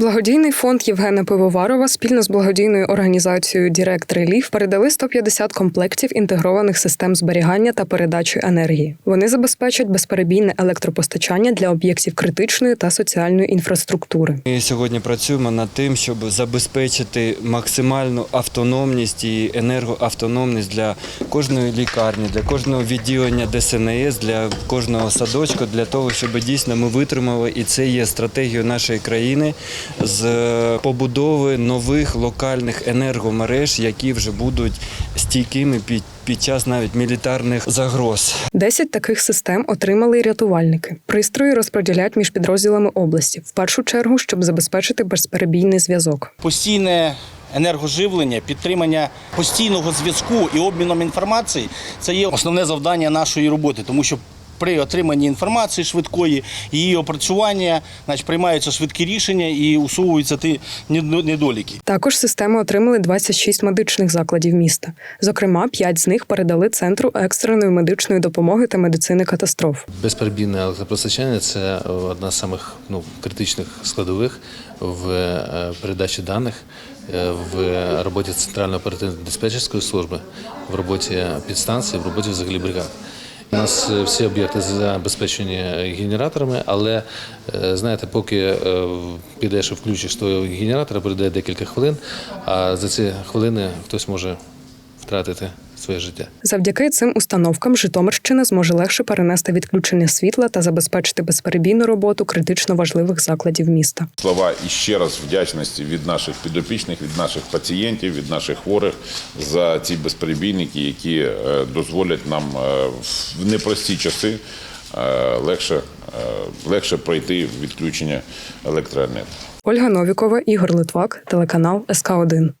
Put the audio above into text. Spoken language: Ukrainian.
Благодійний фонд Євгена Пивоварова спільно з благодійною організацією Direct Relief передали 150 комплектів інтегрованих систем зберігання та передачі енергії. Вони забезпечать безперебійне електропостачання для об'єктів критичної та соціальної інфраструктури. Ми сьогодні працюємо над тим, щоб забезпечити максимальну автономність і енергоавтономність для кожної лікарні, для кожного відділення ДСНС, для кожного садочка, для того, щоб дійсно ми витримали, і це є стратегією нашої країни з побудови нових локальних енергомереж, які вже будуть стійкими під, під час навіть мілітарних загроз. 10 таких систем отримали й рятувальники. Пристрої розподіляють між підрозділами області, в першу чергу, щоб забезпечити безперебійний зв'язок. Постійне енергоживлення, підтримання постійного зв'язку і обміном інформації це є основне завдання нашої роботи, тому що при отриманні інформації швидкої, її опрацювання, значить, приймаються швидкі рішення і усуваються ті недоліки. Також системи отримали 26 медичних закладів міста. Зокрема, 5 з них передали центру екстреної медичної допомоги та медицини катастроф. Безперебійне електропостачання це одна з самих ну, критичних складових в е, передачі даних, е, в роботі центральної оперативної диспетчерської служби, в роботі підстанції, в роботі взагалі бригад. У нас е, всі об'єкти забезпечені генераторами, але е, знаєте, поки е, підеш і включиш того генератора, пройде декілька хвилин, а за ці хвилини хтось може втратити своє життя. Завдяки цим установкам Житомирщина зможе легше перенести відключення світла та забезпечити безперебійну роботу критично важливих закладів міста. Слова і ще раз вдячності від наших підопічних, від наших пацієнтів, від наших хворих за ці безперебійники, які е, дозволять нам е, в непрості часи е, легше, легше пройти відключення електроенергії. Ольга Новікова, Ігор Литвак, телеканал СК 1